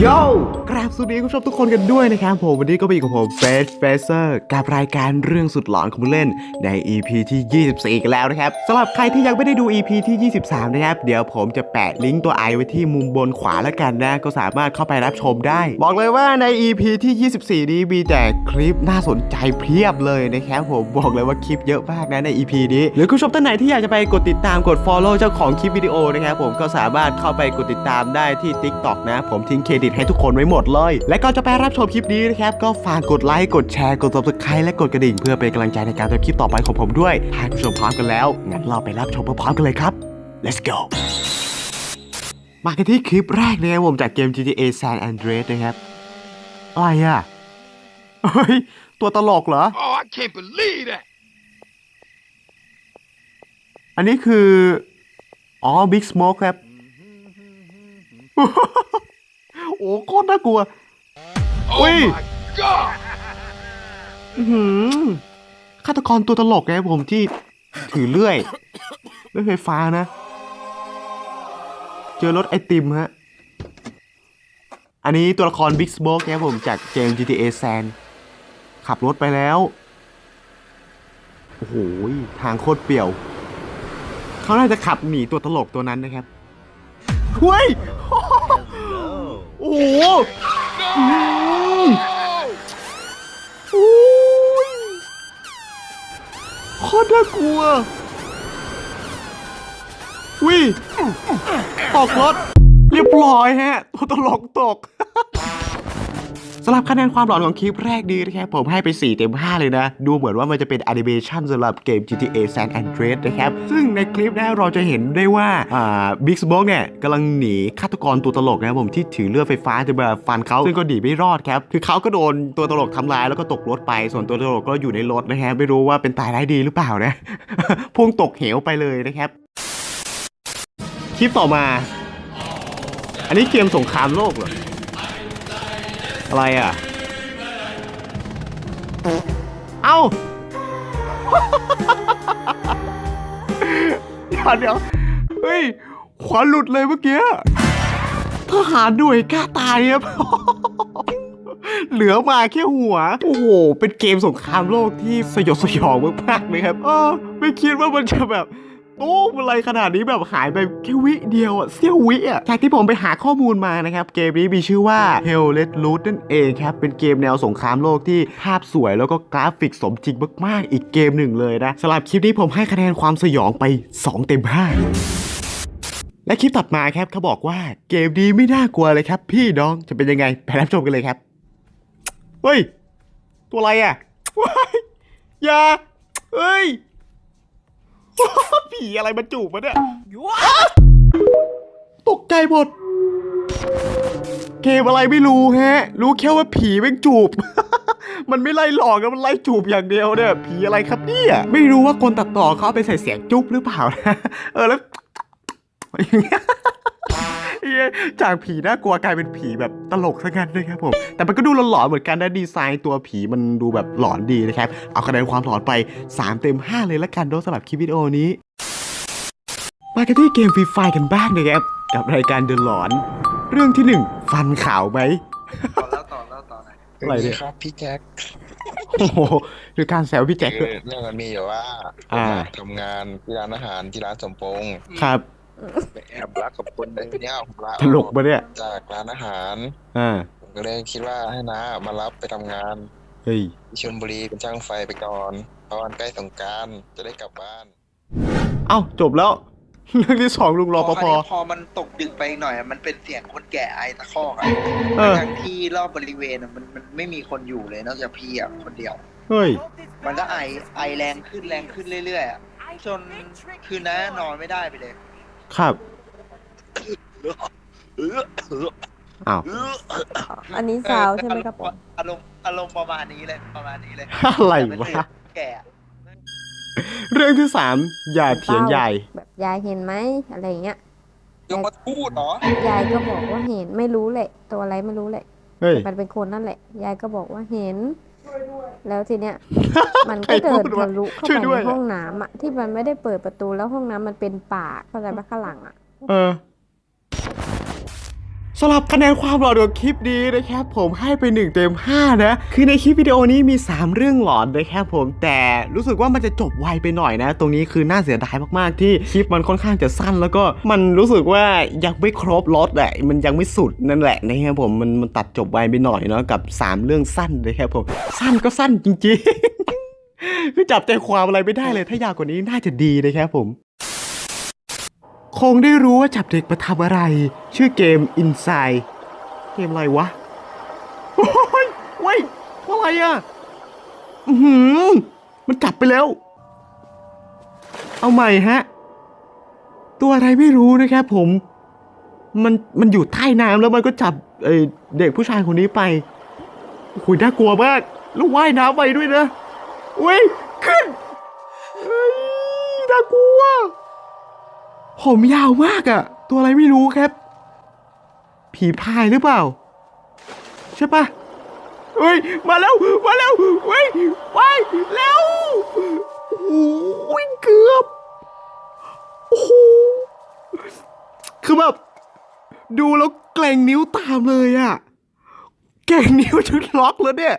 โย่กราบสวัสดีคุณผู้ชมทุกคนกันด้วยนะครับผม วันนี้ก็ไปกับผมเฟสเฟเซอร์กับรายการเรื่องสุดหลอนของผู้เล่นใน EP ที่ 24 กันแล้วนะครับสำหรับใครที่ยังไม่ได้ดู EP ที่ 23 นะครับ เดี๋ยวผมจะแปะลิงก์ตัวไอไว้ที่มุมบนขวาแล้วกันนะ ก็สามารถเข้าไปรับชมได้ บอกเลยว่าใน EP ที่ 24 นี้มีแต่คลิปน่าสนใจเพียบเลยนะครับผมบอกเลยว่าคลิปเยอะมากนะใน EP นี้ หรือคุณผู้ชมท่านไหนที่อยากจะไปกดติดตามกด follow เจ้าของคลิปวิดีโอนะครับผมก็สามารถเข้าไปกดติดตามได้ที่ TikTok นะผมทิ้งเครดิตให้ทุกคนไว้หมดเลย และก็จะไปรับชมคลิปนี้นะครับก็ฝากกดไลค์กดแชร์กด subscribe และกดกระดิ่ง เพื่อเป็นกำลังใจในการทำคลิปต่อไปของผมด้วยถ้าคุณผู้ชมพร้อมกันแล้วงั้นเราไปรับชมพร้อมๆกันเลยครับ let's go มากันที่คลิปแรกนะครับผมจากเกม GTA San Andreas นะครับอะไรอะเฮ้ยตัวตลกเหรอ Oh, I can't believe that. อันนี้คือ อ๋อ Big Smoke ครับ โอ้โคตรน่ากลัว Oh Wait. my god. อื้อหือฆาตกรตัวตลกนะครับผมที่ถือเลื่อยเลื่อยไฟฟ้านะ เจอรถไอติมฮะ อันนี้ตัวละคร Big Smoke นะครับผมจากเกม GTA San ขับรถไปแล้ว โอ้โห ทางโคตรเปี่ยว เขาน่าจะขับหนีตัวตลกตัวนั้นนะครับเฮ้ย โอ้โหอืมโอ้ยโคตรน่ากลัววิตกรถ เรียบร้อยฮะ ตัวตลกตก สำหรับคะแนนความหลอนของคลิปแรกดีนะครับผมให้ไป 4 เต็ม 5 เลยนะ ดูเหมือนว่ามันจะเป็นแอนิเมชันสำหรับเกม GTA San Andreas นะครับ ซึ่งในคลิปนะเราจะเห็นได้ว่าอ่าบิ๊กสโ e เนี่ยกำลังหนีฆาตกรตัวตลกนะครับผมที่ถือเลือดไฟฟ้าจะมาฟันเขาซึ่งก็หนีไม่รอดครับ คือเขาก็โดนตัวตลกทำร้ายแล้วก็ตกรถไป ส่วนตัวตลกก็อยู่ในรถนะฮะไม่รู้ว่าเป็นตายร้ดีหรือเปล่านะพุ่งตกเหวไปเลยนะครับ คลิปต่อมา อันนี้เกมสงครามโลกเหรอ อะไรอะ เอ้าเดี๋ยวเดี๋ยวเฮ้ย ขวานหลุดเลยเมื่อกี้ทหารหน่วยกล้าตายครับ เหลือมาแค่หัว โอ้โห เป็นเกมสงครามโลกที่สยดสยองมากๆเลยครับ เออ ไม่คิดว่ามันจะแบบ โอ้อะไรขนาดนี้แบบหายไปแค่วิเดียวอะเสี้ยววิอะจากที่ผมไปหาข้อมูลมานะครับ เกมนี้มีชื่อว่า Hell Let Loose นั่นเองครับ เป็นเกมแนวสงครามโลกที่ภาพสวยแล้วก็กราฟิกสมจริงมาก ๆ อีกเกมหนึ่งเลยนะสำหรับคลิปนี้ผมให้คะแนนความสยองไป 2 เต็ม 5และคลิปตัดมาครับเขาบอกว่าเกมนี้ไม่น่ากลัวเลยครับ พี่น้องจะเป็นยังไงไปรับชมกันเลยครับ เฮ้ย ตัวอะไรอะว้ายอย่าเฮ้ย ผีอะไรมาจูบมาเนี่ยตกใจหมดเกมอะไรไม่รู้ฮะ รู้แค่ว่าผีแม่งจูบ มันไม่ไล่หลอกนะมันไล่จูบอย่างเดียวเนี่ย ผีอะไรครับเนี่ยไม่รู้ว่าคนตัดต่อเขาเอาไปใส่เสียงจุ๊บหรือเปล่านะเออแล้วอย่างเงี้ยเหี้ย จากผีน่ากลัวกลายเป็นผีแบบตลกซะงั้นเลยครับผม แต่มันก็ดูหลอนๆเหมือนกันนะดีไซน์ตัวผีมันดูแบบหลอนดีนะครับ เอาคะแนนความหลอนไป 3 เต็ม 5 เลยละกันโดยสำหรับคลิปวิดีโอนี้ มากันที่เกมฟรีไฟกันบ้างนะครับ กับรายการเด e หลอน เรื่องที่ 1 ฟันขาวไหมต่อแล้วต่อแล้วต่อหน่อยอะไรเนี่ยครับพี่แจ็คโอ้โหหรือการแซวพี่แจ็คคืด้วยอเรื่องมันมีอยู่ว่าอ่าผมทำงานที่ร้านอาหารที่ร้านสมพงษ์ครับ ไปแอบรักกับคนหนึงเนี่ยผมลาตลกปะเนี่ยจากร้านอาหาร อ่า ผมก็เลยคิดว่าให้น้ามารับไปทำงานเฮ้ย ที่ชลบุรีเป็นช่างไฟไปก่อนเพราะวันใกล้สงกรารจะได้กลับบ้าน เอ้า จบแล้ว เรื่องที่สองลุงรอปพภอพอมันตกดึกไปหน่อยอะมันเป็นเสียงคนแก่ไอตะคอกอะเออ ทั้งที่รอบบริเวณอะมันมันไม่มีคนอยู่เลยนอกจากพี่อะคนเดียว เฮ้ย มันก็ไอไอแรงขึ้นแรงขึ้นเรื่อยๆอะจนคืนนั้นนอนไม่ได้ไปเลย ครับอ้าวอันนี้ซาวใช่ไหมครับผมอารมณ์อารมณ์ประมาณนี้เลยประมาณนี้เลยอะไรแต่เป็นวะเสียงแก่อะเรื่องที่สามอย่าเถียงยายแบบยายเห็นไหมอะไรอย่างเงี้ยยังมาพูดเหรอยายก็บอกว่าเห็นไม่รู้แหละ ตัวอะไรไม่รู้แหละเฮ้ยมันเป็นคนนั่นแหละ ยายก็บอกว่าเห็น แล้วทีเนี้ย มันใครก็เดิพูนดวะทะลุเข้าช่วยไปด้วยในห้องน้ำอะที่มันไม่ได้เปิดประตูแล้วห้องน้ำมันเป็นป่าเข้าใจปะข้างหลังอะ เออ สำหรับคะแนนความหลอนของคลิปนี้นะครับผมให้ไป 1 เต็ม 5 นะ คือในคลิปวิดีโอนี้มี 3 เรื่องหลอนนะครับผมแต่รู้สึกว่ามันจะจบไวไปหน่อยนะ ตรงนี้คือน่าเสียดายมากๆที่คลิปมันค่อนข้างจะสั้น แล้วก็มันรู้สึกว่ายังไม่ครบรถอะมันยังไม่สุดนั่นแหละนะครับผมมันมันตัดจบไวไปหน่อยเนาะกับ 3 เรื่องสั้นนะครับผมสั้นก็สั้นจริงๆคือจับใจความอะไรไม่ได้เลยถ้ายาวกว่านี้น่าจะดีนะครับผม คงได้รู้ว่าจับเด็กมาทำอะไร ชื่อเกม Inside เกมอะไรวะ โอ้ยเว้ยอะไรอะหือมันจับไปแล้ว เอาใหม่ฮะ ตัวอะไรไม่รู้นะครับผม มันมันอยู่ใต้น้ำแล้วมันก็จับเอ้ยเด็กผู้ชายคนนี้ไปโอ้โหน่ากลัวมากแล้วว่ายน้ำไปด้วยนะเว้ยขึ้นน่ากลัว ผมยาวมากอะตัวอะไรไม่รู้ครับ ผีพายหรือเปล่า ใช่ปะเฮ้ย มาแล้ว มาแล้วเฮ้ยไปแล้วโอ้ยเกือบโอ้โหคือแบบดูแล้วเกรงนิ้วตามเลยอะเกรงนิ้วจนล็อกแล้วเนี่ย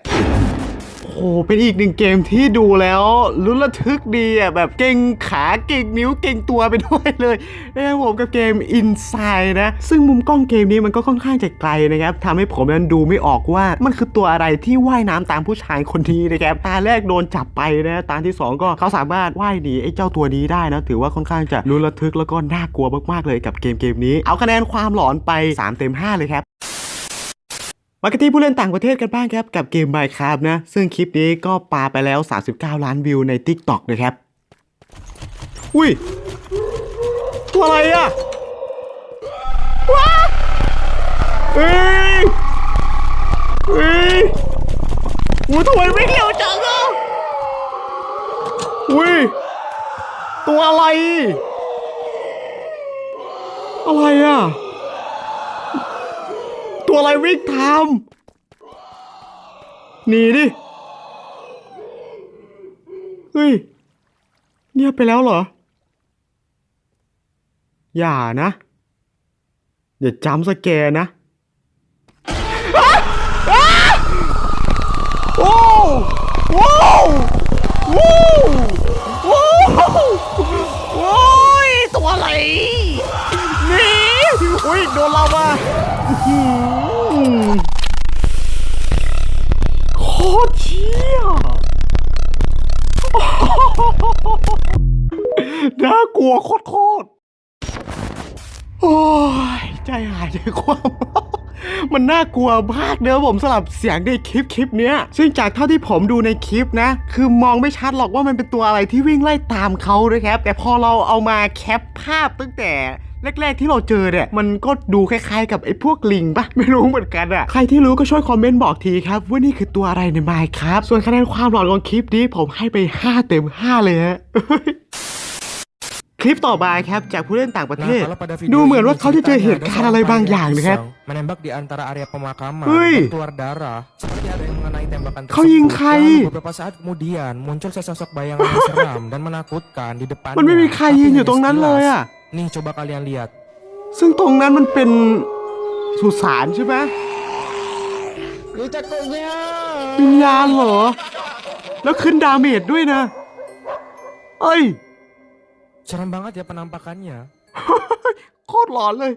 โอ้โหเป็นอีกหนึ่งเกมที่ดูแล้วลุ้นระทึกดีอะแบบเก่งขาเก่งนิ้วเก่งตัวไปด้วยเลยนะครับผมกับเกม Inside นะ ซึ่งมุมกล้องเกมนี้มันก็ค่อนข้างจะไกลนะครับทำให้ผมนั้นดูไม่ออกว่ามันคือตัวอะไรที่ว่ายน้ำตามผู้ชายคนนี้นะครับตาแรกโดนจับไปนะตาที่สองก็เขาสามารถว่ายหนีไอ้เจ้าตัวนี้ได้นะถือว่าค่อนข้างจะลุ้นระทึกแล้วก็น่ากลัวมากๆเลยกับเกมเกมนี้ เอาคะแนนความหลอนไป 3 เต็ม 5 เลยครับ มากันที่ผู้เล่นต่างประเทศกันบ้างครับ กับเกม Minecraft นะ ซึ่งคลิปนี้ก็ปาไปแล้ว 39 ล้านวิวใน TikTok นะครับ อุ้ย ตัวอะไรอะว้าเอ้ยเอ้ยโอ้ทำไมไม่เร็วจังอะอุ้ย ตัวอะไร อะไรอะ ตัวอะไรวิ่งทำหนีดิ เฮ้ย เงียบไปแล้วเหรอ อย่านะ อย่าจำสแกนะอ้าอ้าโอ้โอ้โอ้โอ้โอ้ยตัวอะไรหนี่ อุ้ย โดนเรามา น่ากลัวโคตรโอ้ยใจหายใจคว่ำมันน่ากลัวมากเนอะผมสลับเสียงในคลิปคลิปเนี้ย ซึ่งจากเท่าที่ผมดูในคลิปนะ คือมองไม่ชัดหรอกว่ามันเป็นตัวอะไรที่วิ่งไล่ตามเขาด้วยครับ แต่พอเราเอามาแคปภาพตั้งแต่แรกๆที่เราเจอเนี่ยมันก็ดูคล้ายๆกับไอ้พวกลิงปะไม่รู้เหมือนกันอะใครที่รู้ก็ช่วยคอมเมนต์บอกทีครับ ว่านี่คือตัวอะไรในไมค์ครับ ส่วนคะแนนความหลอนของคลิปนี้ผมให้ไป 5 เต็ม 5 เลยฮะ คลิปต่อมาครับจากผู้เล่นต่างประเทศ Nah, kalau pada video ดูเหมือน ini ว่าเขาจะเจอเหตุการณ์อะไรบางอย่างนะครับ iseng menembak di antara area pemakaman Wih. dan keluar darah seperti ada yang mengenai tembakan Kau ยิงใคร Lalu beberapa saat kemudian muncul sesosok bayangan yang seram dan menakutkan di depannya มันไม่มีใครยืนอยู่ตรงนั้นเลยอะ nih coba kalian lihat ซึ่งตรงนั้นมันเป็นสุสานใช่ไหมวิญญาณเหรอ แล้วขึ้นดาเมจด้วยนะ เอ้ย serem banget ya penampakannya โคตรหลอนเลย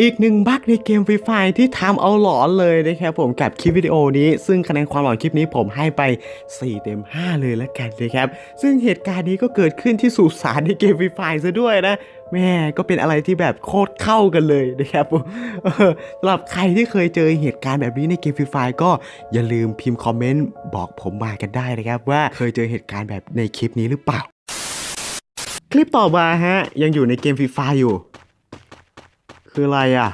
อีกหนึ่งบั๊กในเกมฟรีไฟที่ทำเอาหลอนเลยนะครับผมกับคลิปวิดีโอนี้ ซึ่งคะแนนความหลอนคลิปนี้ผมให้ไป 4 เต็ม 5 เลยแล้วกันนะครับ ซึ่งเหตุการณ์นี้ก็เกิดขึ้นที่สุสานในเกมฟรีไฟซะด้วยนะ แม่ก็เป็นอะไรที่แบบโคตรเข้ากันเลยนะครับผมเออสำหรับใครที่เคยเจอเหตุการณ์แบบนี้ในเกมฟรีไฟก็อย่าลืมพิมพ์คอมเมนต์บอกผมมากันได้นะครับว่าเคยเจอเหตุการณ์แบบในคลิปนี้หรือเปล่า ลิปต่อมาฮะ ยังอยู่ในเกมฟรีไฟอยู่ คืออะไรอะ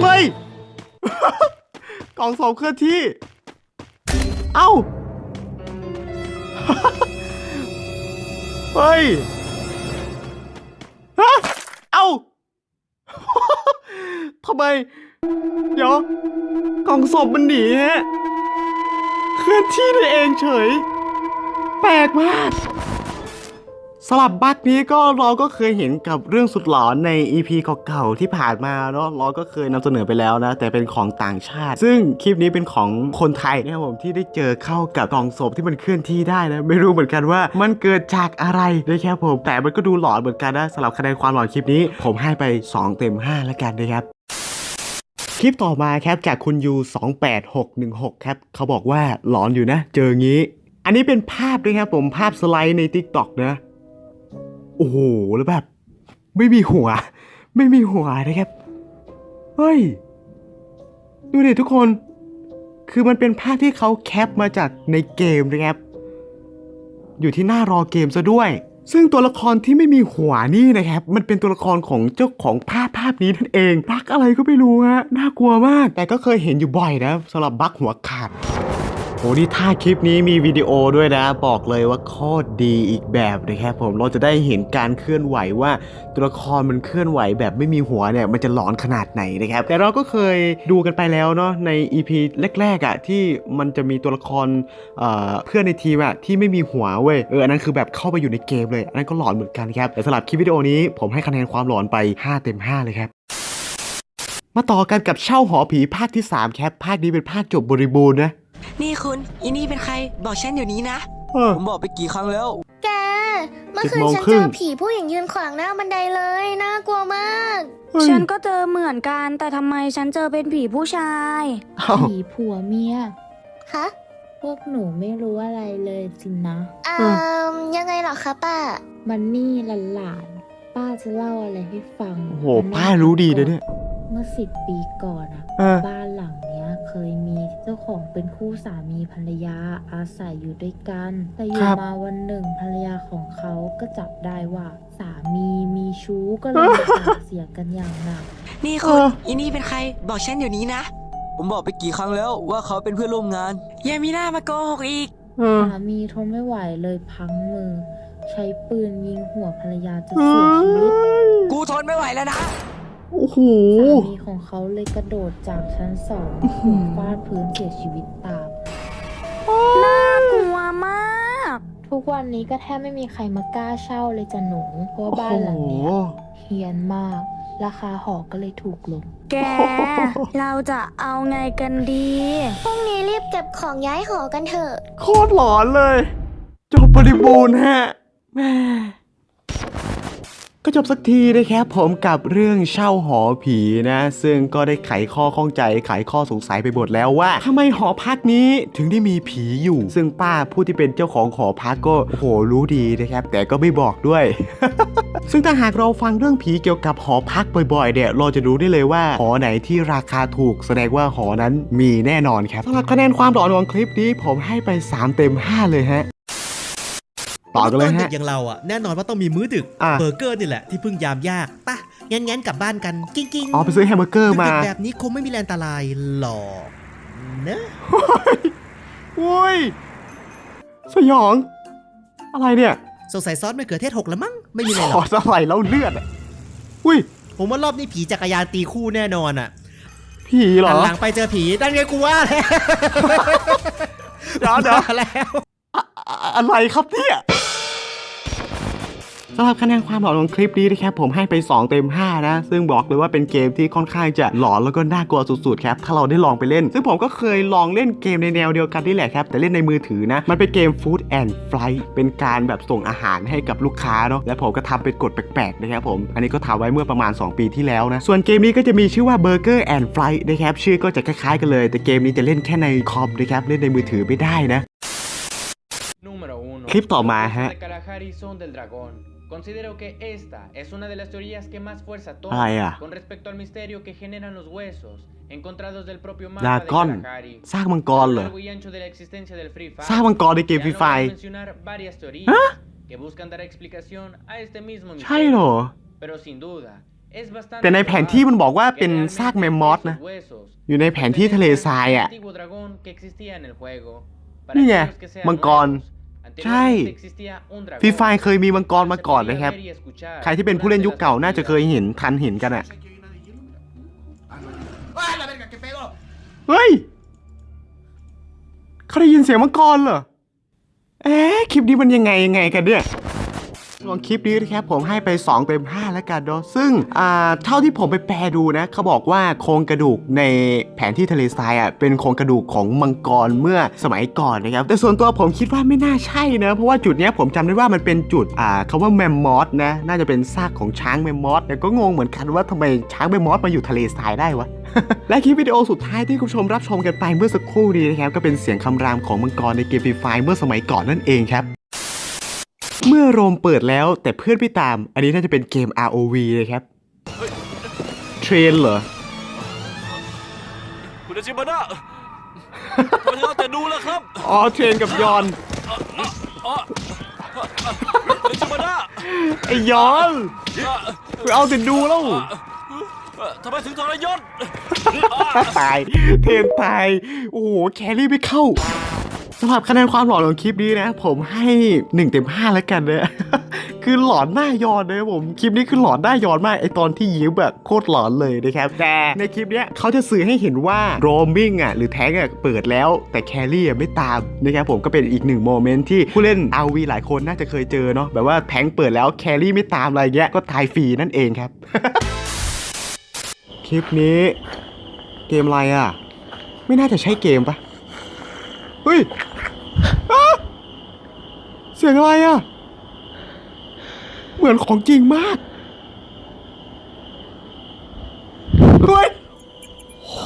เฮ้ยกล่องสอบเคลื่อนที่ เอ้า เฮ้ยฮะเอ้าทำไม เดี๋ยว กล่องศพมันหนีฮะ เคลื่อนที่ได้เองเฉย แปลกมาก สลับบั๊กนี้ก็เราก็เคยเห็นกับเรื่องสุดหลอนใน EP เก่าๆที่ผ่านมาเนาะเราก็เคยนำเสนอไปแล้วนะ แต่เป็นของต่างชาติ ซึ่งคลิปนี้เป็นของคนไทยนะครับผมที่ได้เจอเข้ากับกล่องศพที่มันเคลื่อนที่ได้นะไม่รู้เหมือนกันว่ามันเกิดจากอะไรนะครับผมแต่มันก็ดูหลอนเหมือนกันนะสำหรับคะแนนความหลอนคลิปนี้ ผมให้ไป 2 เต็ม 5 แล้วกันนะครับคลิปต่อมาครับจากคุณยู28616ครับเขาบอกว่าหลอนอยู่นะ เจองี้ อันนี้เป็นภาพด้วยครับผมภาพสไลด์ใน TikTok นะ โอ้โหแล้วแบบ ไม่มีหัว ไม่มีหัวนะครับ เฮ้ย ดูดิทุกคน คือมันเป็นภาพที่เขาแคปมาจากในเกมนะครับ อยู่ที่หน้ารอเกมซะด้วย ซึ่งตัวละครที่ไม่มีหัวนี่นะครับ มันเป็นตัวละครของเจ้าของภาพภาพนี้นั่นเองบักอะไรก็ไม่รู้ฮะ น่ากลัวมาก แต่ก็เคยเห็นอยู่บ่อยนะสำหรับบักหัวขาด โอ้นี่ถ้าคลิปนี้มีวิดีโอด้วยนะ บอกเลยว่าโคตรดีอีกแบบนะครับผมเราจะได้เห็นการเคลื่อนไหวว่าตัวละครมันเคลื่อนไหวแบบไม่มีหัวเนี่ยมันจะหลอนขนาดไหนนะครับแต่เราก็เคยดูกันไปแล้วเนาะใน EP แรกๆอะ่ะที่มันจะมีตัวละครเเพื่อนในทีมอะ่ะที่ไม่มีหัวเว้ยเอออันนั้นคือแบบเข้าไปอยู่ในเกมเลยอันนั้นก็หลอนเหมือนกันครับแต่สำหรับคลิปวิดีโอนี้ผมให้คะแนนความหลอนไป 5 เต็ม 5 เลยครับมาต่อกันกับเช่าหอผีภาคที่3ครับภาคนี้เป็นภาคจบบริบูรณ์นะ นี่คุณอีนี่เป็นใครบอกฉันเดี๋ยวนี้นะ เออ ผมบอกไปกี่ครั้งแล้ว แก เมื่อคืสิบนโมงฉันครึ่เจงอผีผู้หญิงยืนขวางหน้าบันไดเลย น่ากลัวมาก เฮ้ย ฉันก็เจอเหมือนกัน แต่ทำไมฉันเจอเป็นผีผู้ชาย อ้าว ผีผัวเมีย ฮะพวกหนูไม่รู้อะไรเลยสินะอ่ามยังไงเหรอคะป้า มันนี่หลานๆป้าจะเล่าอะไรให้ฟังโอ้โหวันนั้นป้ารู้ดีเลยเนี่ย เมื่อสิบปีก่อนอะเออ บ้านหลังเนี้ ยเคยมีเจ้าของเป็นคู่สามีภรรยาอาศัยอยู่ด้วยกัน แต่อยู่มาวันหนึ่งภรรยาของเขาก็จับได้ว่าสามีมีชู้ก็เลยมีปากเสียงกันอย่างหนัก นี่คุณอีนี่เป็นใคร บอกฉันเดี๋ยวนี้นะผมบอกไปกี่ครั้งแล้วว่าเขาเป็นเพื่อนร่วมงาน อย่ามีหน้ามาโกหกอีก เออ สามีทนไม่ไหวเลยพลั้งมือ ใช้ปืนยิงหัวภรรยาจนเสียชีวิต กูทนไม่ไหวแล้วนะ โอ้โห สามีของเขาเลยกระโดดจากชั้นสองหัวฟาดพื้นเสียชีวิตตาม น่ากลัวมาก ทุกวันนี้ก็แทบไม่มีใครมากล้าเช่าเลยจ้ะหนู เพราะว่าโอ้บ้านหลังโหเนี้ยเฮียนมาก ราคาหอก็เลยถูกลง แก เราจะเอาไงกันดี พรุ่งนี้รีบเก็บของย้ายหอกันเถอะ โคตรหลอนเลย จบบริบูรณ์ฮะแม่ ก็จบสักทีนะครับผมกับเรื่องเช่าหอผีนะ ซึ่งก็ได้ไขข้อข้องใจไขข้อสงสัยไปหมดแล้วว่าทำไมหอพักนี้ถึงได้มีผีอยู่ ซึ่งป้าผู้ที่เป็นเจ้าของหอพักก็โอ้โหรู้ดีนะครับ แต่ก็ไม่บอกด้วย ซึ่งถ้าหากเราฟังเรื่องผีเกี่ยวกับหอพักบ่อยๆเนี่ยเราจะรู้ได้เลยว่าหอไหนที่ราคาถูก แสดงว่าหอนั้นมีแน่นอนครับสำหรับคะแนนความหลอนของคลิปนี้ผมให้ไป 3 เต็ม 5 เลยฮะ ต่อกันเลยตอนฮะเด็กอย่างเราอะแน่นอนว่าต้องมีมื้อดึกอะเบอร์เกอร์นี่แหละที่เพิ่งยามยากปะงั้นงั้นๆกลับบ้านกันกิ้งกิ้งอ๋อไปซื้อแฮมเบอร์เกอร์มาดึกๆแบบนี้คงไม่มีแรงอันตรายหรอกเนอะโว้ยสยอง อะไรเนี่ยสงสัยซอสมะเขือเทศหกแล้วมั้งไม่มีอะไรขหรออกสไลด์แล้วเลือดอะอุ้ยผมว่ารอบนี้ผีจักรยานตีคู่แน่นอนอะผีเหรหัอนหลังไปเจอผีนั่นไงกูว่าแล้วเดี๋ยวเดี๋ยวว่าแล้วอะอะไรครับเนี่ย สำหรับคะแนนความหลอนของคลิปนี้นะครับผมให้ไป 2 เต็ม 5 นะ ซึ่งบอกเลยว่าเป็นเกมที่ค่อนข้างจะหลอนแล้วก็น่ากลัวสุดๆครับถ้าเราได้ลองไปเล่น ซึ่งผมก็เคยลองเล่นเกมในแนวเดียวกันนี่แหละครับ แต่เล่นในมือถือนะ มันเป็นเกม Food and Flight เป็นการแบบส่งอาหารให้กับลูกค้าเนาะและผมก็ทำเป็นกฎแปลกๆนะครับผม อันนี้ก็ทำไว้เมื่อประมาณ 2 ปีที่แล้วนะส่วนเกมนี้ก็จะมีชื่อว่า Burger and Flight นะครับชื่อก็จะคล้ายๆกันเลย แต่เกมนี้จะเล่นแค่ในคอมนะครับเล่นในมือถือไม่ได้นะ Número 1. Clip toma, ajá. de Kalahari son del dragón. Considero que esta es una de las teorías que más fuerza toma Ah, ya. con respecto al misterio que generan los huesos encontrados del propio mapa Dragón. de Kalahari. ซากมังก A ร lo เหรอ largo y ancho de la existencia del Free Fire, สร้างมังกรในเกม se ฟรี han ไฟ logrado mencionar varias teorías que buscan dar explicación a este mismo ใช่เหรอ misterio. Pero sin duda, es bastante แต่ในแผนที่มันบอกว่าเป็น probable que ซากแมมม realmente อสนะ esos huesos อยู่ในแผนที่ทะเลทรายอะ antiguo dragón que existía en el juego. Para นี่ไง aquellos que sean มังกร nuevos, ใช่ anteriormente existía un dragón ฟรีไฟเคยมีมังกรมาก่อน se นะครับ podía ver y escuchar ใครที่เป็นผู้เล่นยุคเก่าน่าจะเคยเห็นทันเห็นกันอะเฮ้ยเขาได้ยินเสียงมังกรเหรอ เอ๊ะคลิปนี้มันยังไงยังไงกันเนี่ย ลองคลิปนี้นะครับผมให้ไป 2 เต็ม 5 แล้วกันเนาะซึ่งอ่าเท่าที่ผมไปแปลดูนะเขาบอกว่าโครงกระดูกในแผนที่ทะเลทรายอะเป็นโครงกระดูกของมังกรเมื่อสมัยก่อนนะครับแต่ส่วนตัวผมคิดว่าไม่น่าใช่นะเพราะว่าจุดเนี้ยผมจำได้ว่ามันเป็นจุดอ่าคำว่าแมมมอสนะน่าจะเป็นซากของช้างแมมมอสแต่ก็งงเหมือนกันว่าทำไมช้างแมมมอสมาอยู่ทะเลทรายได้วะและคลิปวิดีโอสุดท้ายที่คุณผู้ชมรับชมกันไปเมื่อสักครู่นี้นะครับก็เป็นเสียงคำรามของมังกรในเกมฟรีไฟเมื่อสมัยก่อนนั่นเองครับ เมื่อโรมเปิดแล้วแต่เพื่อนไม่ตาม อันนี้น่าจะเป็นเกม ROV เลยครับ เทรนเหรอ คุณอาชิบานะมถึงเอาแต่ดูแล่ะครับอ๋อ เทรนกับยอนคุณอาชิบานะไอยอนไปเอาแต่ดูแล้ว ทำไมถึงทรยศ ตาย เทรนตาย โอ้โห แครี่ไม่เข้าำหรับคะแนนความหลอนของคลิปนี้นะ ผมให้1เต็ม5แล้วกันนะคือหลอนหน้ายอนนะผมคลิปนี้คือหลอนหน้ายอนมากไอตอนที่ยิ้มแบบโคตรหลอนเลยนะครับแต่ในคลิปเนี้ยเขาจะสื่อให้เห็นว่าโรมมิ่งอะหรือแท้งอะเปิดแล้ว แต่แครี่อะไม่ตามนะครับผมก็เป็นอีกหนึ่งโมเมนต์ที่ผู้เล่น RV หลายคนน่าจะเคยเจอเนาะแบบว่าแท้งเปิดแล้วแครี่ไม่ตามอะไรเงี้ยก็ตายฟรีนั่นเองครับ คลิปนี้เกมอะไรอะ ไม่น่าจะใช่เกมปะ เฮ้ยอ้าเสียงอะไรอะ เหมือนของจริงมาก เฮ้ยโห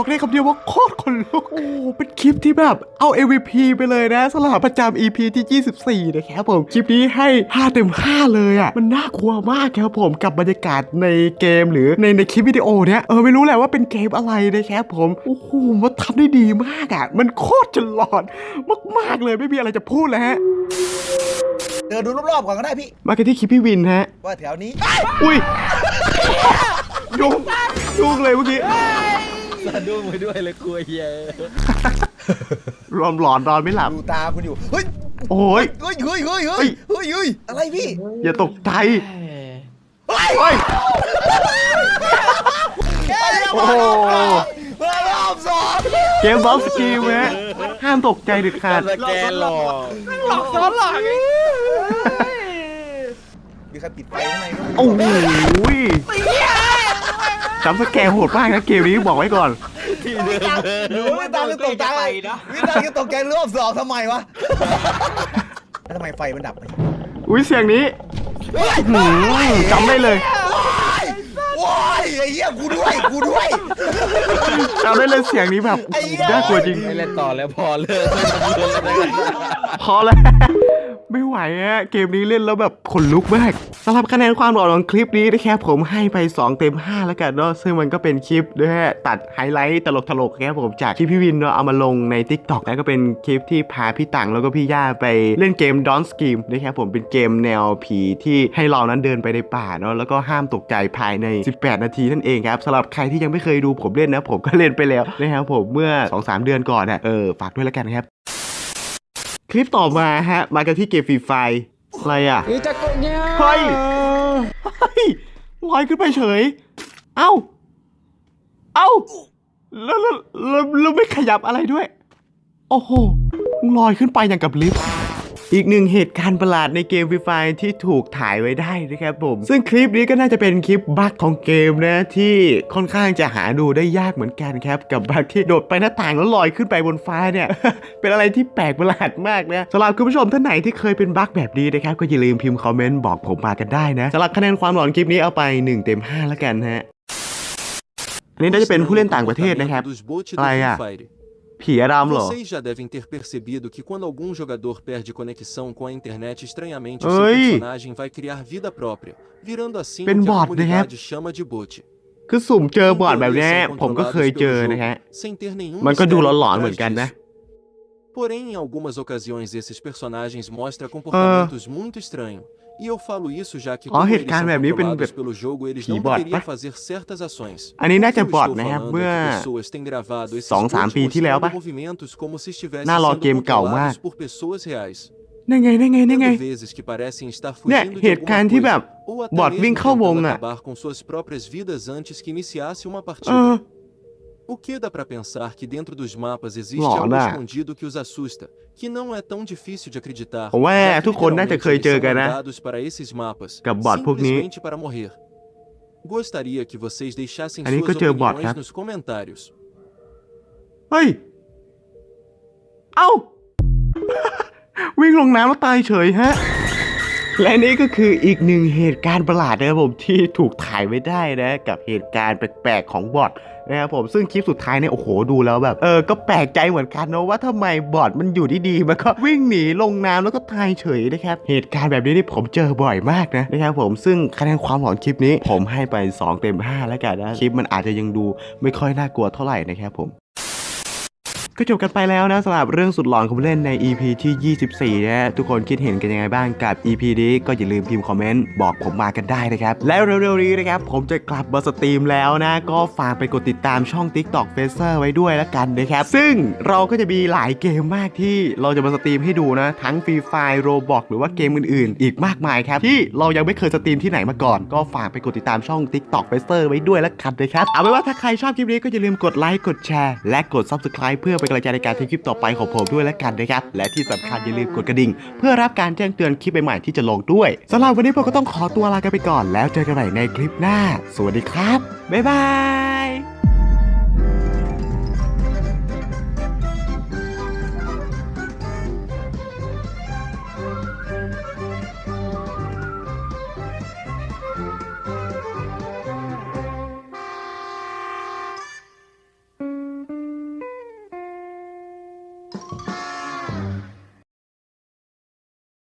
บอกได้คำเดียวว่าโคตรคนลุก โอ้โหเป็นคลิปที่แบบเอา MVP ไปเลยนะสำหรับประจำ EP ที่ 24 นะครับผม คลิปนี้ให้ 5 เต็ม 5 เลยอะ มันน่ากลัวมากครับผมกับบรรยากาศในเกมหรือในในคลิปวิดีโอเนี้ย เออไม่รู้แหละว่าเป็นเกมอะไรนะครับผม โอ้โห มันทำได้ดีมากอะ มันโคตรจะหลอนมากๆเลยไม่มีอะไรจะพูดแล้วฮะเดินดูรอบๆก่อนก็ได้พี่ มากันที่คลิปพี่วินฮะ ว่าแถวนี้ อุ้ย ยุงยุงเลยเมื่อกี้ สะดุ้งไปด้วยเลยกลัวเหี้ยรวมหลอนนอนไม่หลับ ดูตาคุณอยู่ เฮ้ย โอ้ย เฮ้ยเฮ้ยเฮ้ยเฮ้ยเฮ้ยเฮ้ยอะไรพี่ อย่าตกใจ เฮ้ยเฮ้ยโอ้โหมารอบสองเกมบอสสกีมฮะห้ามตกใจเด็ดขาดสแกนหลอกหลอกซ้อนหลอกมีใครปิดไฟข้างในไหมโอ้โห จำสแกร์โหดมากนะเกมนี้บอกไว้ก่อน ที่เดิมเลยหรือว่าตาจะตกใจวิตาจะตกใจรอบสองทำไมวะแล้วทำไมไฟมันดับไปอุ้ยเสียงนี้หืมจำได้เลยว้ายไอ้เหี้ยกูด้วยกูด้วยจำได้เลยเสียงนี้แบบไอ้เหี้ยน่ากลัวจริงไม่เล่นต่อแล้วพอเลิกไม่ต้องเล่นแล้วนะพอแล้ว ไม่ไหวอะเกมนี้เล่นแล้วแบบขนลุกมากสำหรับคะแนนความหล่อของคลิปนี้นะครับผมให้ไป 2 เต็ม 5 แล้วกันเนาะซึ่งมันก็เป็นคลิปด้วยฮะตัดไฮไลท์ตลกๆครับผมจากที่พี่วินเนาะเอามาลงใน Tik t o k แล้วก็เป็นคลิปที่พาพี่ตังแล้วก็พี่ย่าไปเล่นเกม Don't Scream นะครับผมเป็นเกมแนวผีที่ให้เรานั้นเดินไปในป่าเนาะแล้วก็ห้ามตกใจภายใน 18 นาทีนั่นเองครับสำหรับใครที่ยังไม่เคยดูผมเล่นนะผมก็เล่นไปแล้วนะครับผมเมื่อ 2-3 เดือนก่อนอะเออฝากด้วยแล้วกันครับ คลิปต่อมาฮะ มากันที่เกมฟรีไฟอะไรอะเฮ้ยเฮ้ยลอยขึ้นไปเฉย เอ้า เอ้าแล้วแล้วแล้วแล้วไม่ขยับอะไรด้วย โอ้โหลอยขึ้นไปอย่างกับลิฟต์ อีกหนึ่งเหตุการณ์ประหลาดในเกมฟรีไฟที่ถูกถ่ายไว้ได้นะครับผม ซึ่งคลิปนี้ก็น่าจะเป็นคลิปบั๊กของเกมนะที่ค่อนข้างจะหาดูได้ยากเหมือนกันครับ กับบั๊กที่โดดไปหน้าต่างแล้วลอยขึ้นไปบนฟ้าเนี่ย เป็นอะไรที่แปลกประหลาดมากนะสำหรับคุณผู้ชมท่านไหนที่เคยเป็นบั๊กแบบนี้นะครับก็อย่าลืมพิมพ์คอมเมนต์บอกผมมากันได้นะสำหรับคะแนนความหลอนคลิปนี้เอาไป 1 เต็ม 5 แล้วกันฮะอันนี้น่าจะเป็นผู้เล่นต่างประเทศนะครับอะไรอะ ผีอารามเหรอ Vocês já devem ter percebido que quando algum jogador perde conexão com a internet estranhamente, Oi. seu personagem vai criar vida própria, virando assim Pen o que a bot, né? comunidade chama de bot. คือสุ่มเจอบอร์ดแบบเนี้ย Então, eles são ผมก็เคย controlados เจอ pelo jogo, นะฮะ sem ter nenhum มันก็ดู mistério หลอน por ๆเหมือน trás กันนะ disso. Porém, em algumas ocasiões esses personagens mostram comportamentos muito estranhos. E eu falo isso já que Ó, como eles headcam são แบบนี้เป็น controlados แบบ pelo jogo, eles ผี não บอท deveriam ปะ fazer certas ações. อันนี้น่าจะ O que eu บอท estou นะครับ falando เมื่อ é que pessoas têm gravado esses สองสาม bots ปีที่แล้วปะ mostrando movimentos como se estivessem น่ารอ sendo เกมเก่ามาก controlados por pessoas reais. นั่นไงนั่นไงนั่นไง Tendo vezes que parecem estar เนี่ย fugindo เห de ตุการ alguma ณ์ที่แบบ coisa, ou até บอดวิ่ง mesmo เข้าวง tentando อะ acabar com suas próprias vidas antes que iniciasse uma เอ partida. อ O que dá pra pensar que dentro dos mapas existe Lorna. algo escondido que os assusta, que não é tão difícil de acreditar. ผมว่า já que ทุกคนน่าจะ literalmente เคยเจอ eles กัน são นะ mandados para esses mapas, กับบอทพวกนี้ simplesmente para morrer. Gostaria que vocês deixassem Ali que eu suas tenho bot, opiniões né? nos comentários. เฮ้ย เอ้า วิ่งลงน้ำแล้วตายเฉยฮะ และนี่ก็คืออีกหนึ่งเหตุการณ์ประหลาดนะครับผมที่ถูกถ่ายไว้ได้นะ กับเหตุการณ์แปลกๆของบอท นะครับผมซึ่งคลิปสุดท้ายเนี่ยโอ้โหดูแล้วแบบเออก็แปลกใจเหมือนกันนะว่าทำไมบอทมันอยู่ดีๆมันก็วิ่งหนีลงน้ำแล้วก็ตายเฉยนะครับเหตุการณ์แบบนี้นี่ผมเจอบ่อยมากนะนะครับผมซึ่งคะแนนความหลอนคลิปนี้ ผมให้ไป 2 เต็ม 5 แล้วกันนะคลิปมันอาจจะยังดูไม่ค่อยน่ากลัวเท่าไหร่นะครับผม ก็จบกันไปแล้วนะสำหรับเรื่องสุดหลอนของผู้เล่นใน EP ที่ 24 นะทุกคนคิดเห็นกันยังไงบ้างกับ EP นี้ก็อย่าลืมพิมพ์คอมเมนต์บอกผมมากันได้นะครับ แล้วเร็วๆนี้นะครับ ผมจะกลับมาสตรีมแล้วนะ ก็ฝากไปกดติดตามช่อง TikTok f a c e r ไว้ด้วยและกันนะครับ ซึ่งเราก็จะมีหลายเกมมากที่เราจะมาสตรีมให้ดูนะ ทั้งฟรีไฟโรบอกหรือว่าเกมอื่นๆ อีกมากมายครับ ที่เรายังไม่เคยสตรีมที่ไหนมาก่อน ก็ฝากไปกดติดตามช่อง TikTok f a c e r ไว้ด้วยและกันนะครับเอาเป็นว่าถ้าใครชอบคลิปนี้ก็อย่าลืมกดไลค์กดแชร์และกด Subscribe เพื่อเป็นกำลังใจในการทำคลิปต่อไปของผมด้วยและกันนะครับ และที่สำคัญอย่าลืมกดกระดิ่ง เพื่อรับการแจ้งเตือนคลิปใหม่ๆที่จะลงด้วยสำหรับวันนี้ผมก็ต้องขอตัวลากันไปก่อน แล้วเจอกันใหม่ในคลิปหน้า สวัสดีครับบ๊ายบาย